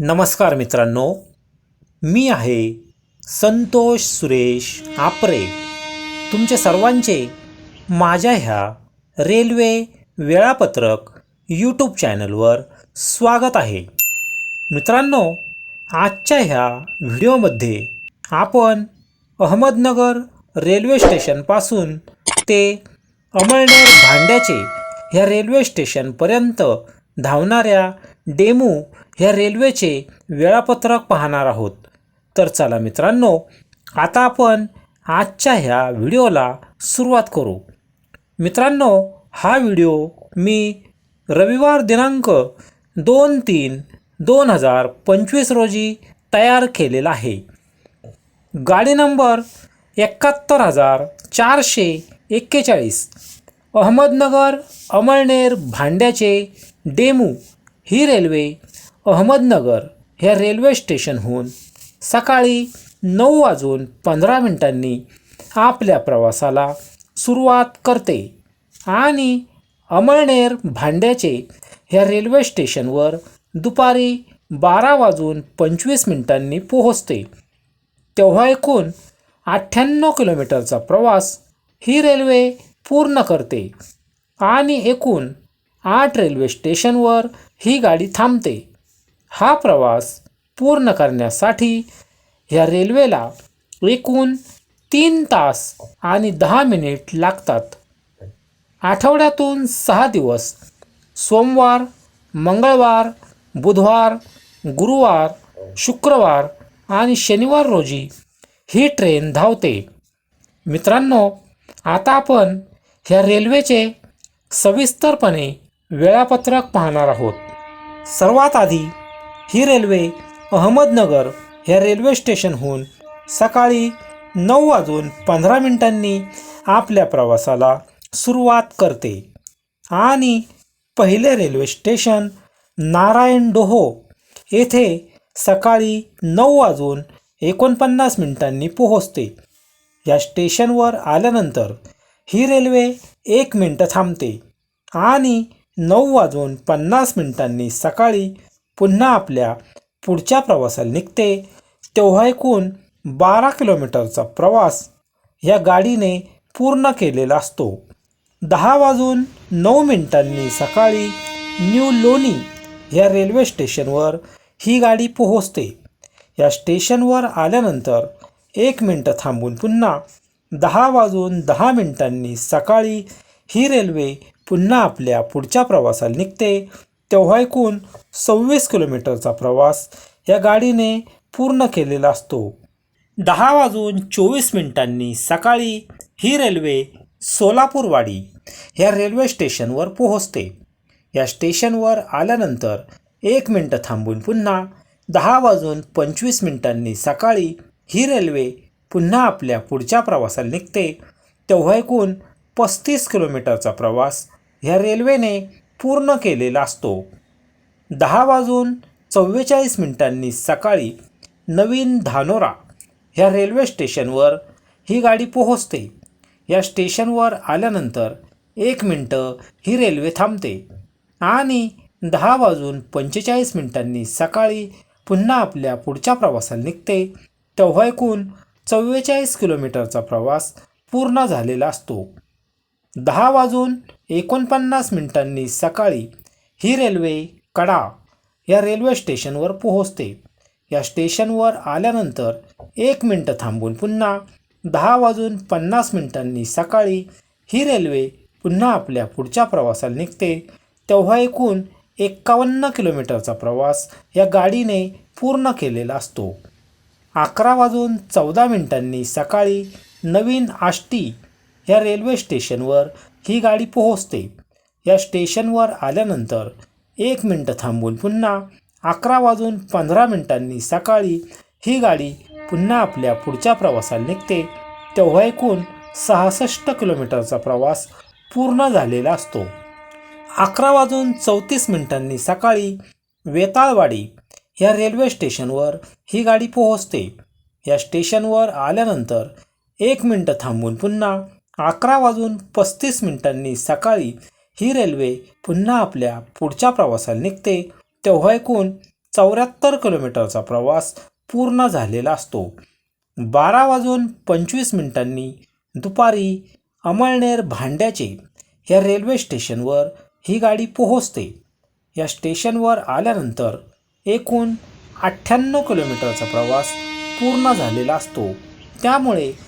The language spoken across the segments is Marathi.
नमस्कार मित्रांनो मी आहे संतोष सुरेश आपरे. तुमचे सर्वांचे माझ्या ह्या रेल्वे वेळापत्रक यूट्यूब चॅनलवर स्वागत आहे. मित्रांनो आजच्या ह्या व्हिडिओमध्ये आपण अहमदनगर रेल्वे स्टेशनपासून ते अमळनेर भांड्याचे ह्या रेल्वे स्टेशनपर्यंत धावणाऱ्या डेमू ह्या रेल्वेचे वेळापत्रक पाहणार आहोत. तर चला मित्रांनो आता आपण आजच्या ह्या व्हिडिओला सुरुवात करू. मित्रांनो हा व्हिडिओ मी रविवार दिनांक दोन तीन दोन हजार पंचवीस रोजी तयार केलेला आहे. गाडी नंबर एकाहत्तर हजार चारशे एक्केचाळीस अहमदनगर अमळनेर भांड्याचे डेमू ही रेल्वे अहमदनगर ह्या रेल्वे स्टेशनहून सकाळी नऊ वाजून पंधरा मिनिटांनी आपल्या प्रवासाला सुरुवात करते आणि अमळनेर भांड्याचे ह्या रेल्वे स्टेशनवर दुपारी बारा वाजून पंचवीस मिनिटांनी पोहोचते. तेव्हा एकूण अठ्ठ्याण्णव किलोमीटरचा प्रवास ही रेल्वे पूर्ण करते आणि एकूण आठ रेल्वे स्टेशनवर ही गाडी थांबते. हा प्रवास पूर्ण करण्यासाठी ह्या रेल्वेला एकूण तीन तास आणि दहा मिनिट लागतात. आठवड्यातून सहा दिवस सोमवार मंगळवार बुधवार गुरुवार शुक्रवार आणि शनिवार रोजी ही ट्रेन धावते. मित्रांनो आता आपण ह्या रेल्वेचे सविस्तरपणे वेळापत्रक पाहणार आहोत. सर्वात आधी ही रेल्वे अहमदनगर ह्या रेल्वे स्टेशनहून सकाळी नऊ वाजून पंधरा मिनिटांनी आपल्या प्रवासाला सुरुवात करते. आणि पहिले रेल्वे स्टेशन नारायण डोहो येथे सकाळी नऊ वाजून एकोणपन्नास मिनिटांनी पोहोचते. या स्टेशनवर आल्यानंतर ही रेल्वे एक मिनटं थांबते. आणि नऊ वाजून पन्नास मिनिटांनी सकाळी पुन्हा आपल्या पुढच्या प्रवासाला निघते. तेव्हा एकूण बारा किलोमीटरचा प्रवास या गाडीने पूर्ण केलेला असतो. दहा वाजून नऊ मिनिटांनी सकाळी न्यू लोणी या रेल्वे स्टेशनवर ही गाडी पोहोचते. या स्टेशनवर आल्यानंतर एक मिनटं थांबून पुन्हा दहा वाजून दहा मिनिटांनी सकाळी ही रेल्वे पुन्हा आपल्या पुढच्या प्रवासाला निघते. तेव्हा एकूण सव्वीस किलोमीटरचा प्रवास या गाडीने पूर्ण केलेला असतो. दहा वाजून चोवीस मिनिटांनी सकाळी ही रेल्वे सोलापूरवाडी ह्या रेल्वे स्टेशनवर पोहोचते. या स्टेशनवर आल्यानंतर एक मिनटं थांबून पुन्हा दहा वाजून पंचवीस मिनिटांनी सकाळी ही रेल्वे पुन्हा आपल्या पुढच्या प्रवासाला निघते. तेव्हा एकूण पस्तीस किलोमीटरचा प्रवास ह्या रेल्वेने पूर्ण केलेला असतो. दहा वाजून चव्वेचाळीस मिनिटांनी सकाळी नवीन धानोरा ह्या रेल्वे स्टेशनवर ही गाडी पोहोचते. या स्टेशनवर आल्यानंतर एक मिनटं ही रेल्वे थांबते आणि दहा वाजून पंचेचाळीस मिनिटांनी सकाळी पुन्हा आपल्या पुढच्या प्रवासाला निघते. तेव्हा एकूण चव्वेचाळीस किलोमीटरचा प्रवास पूर्ण झालेला असतो. दहा वाजून एकोणपन्नास मिनिटांनी सकाळी ही रेल्वे कडा या रेल्वे स्टेशनवर पोहोचते. या स्टेशनवर आल्यानंतर एक मिनटं थांबून पुन्हा दहा वाजून पन्नास मिनिटांनी सकाळी ही रेल्वे पुन्हा आपल्या पुढच्या प्रवासाला निघते. तेव्हा एकूण एक्कावन्न किलोमीटरचा प्रवास या गाडीने पूर्ण केलेला असतो. अकरा वाजून चौदा मिनिटांनी सकाळी नवीन आष्टी या रेल्वे स्टेशनवर ही गाडी पोहोचते. या स्टेशनवर आल्यानंतर एक मिनटं थांबून पुन्हा अकरा वाजून पंधरा मिनिटांनी सकाळी ही गाडी पुन्हा आपल्या पुढच्या प्रवासाला निघते. तेव्हा एकूण सहासष्ट किलोमीटरचा प्रवास पूर्ण झालेला असतो. अकरा वाजून चौतीस मिनिटांनी सकाळी वेताळवाडी या रेल्वे स्टेशनवर ही गाडी पोहोचते. या स्टेशनवर आल्यानंतर एक मिनटं थांबून पुन्हा अकरा वाजून पस्तीस मिनिटांनी सकाळी ही रेल्वे पुन्हा आपल्या पुढच्या प्रवासाला निघते. तेव्हा एकूण चौऱ्याहत्तर किलोमीटरचा प्रवास पूर्ण झालेला असतो. बारा वाजून पंचवीस मिनिटांनी दुपारी अमळनेर भांड्याचे या रेल्वे स्टेशनवर ही गाडी पोहोचते. या स्टेशनवर आल्यानंतर एकूण अठ्ठ्याण्णव किलोमीटरचा प्रवास पूर्ण झालेला असतो. त्यामुळे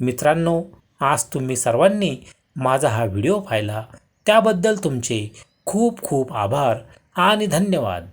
मित्रांनो आज तुम्ही सर्वांनी माझा हा व्हिडिओ पाहिला. त्याबद्दल तुमचे खूप खूप आभार आणि धन्यवाद.